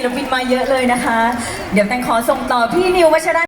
ศิลปินมาเยอะเลยนะคะ เดี๋ยวแตงขอส่งต่อพี่นิววัชระ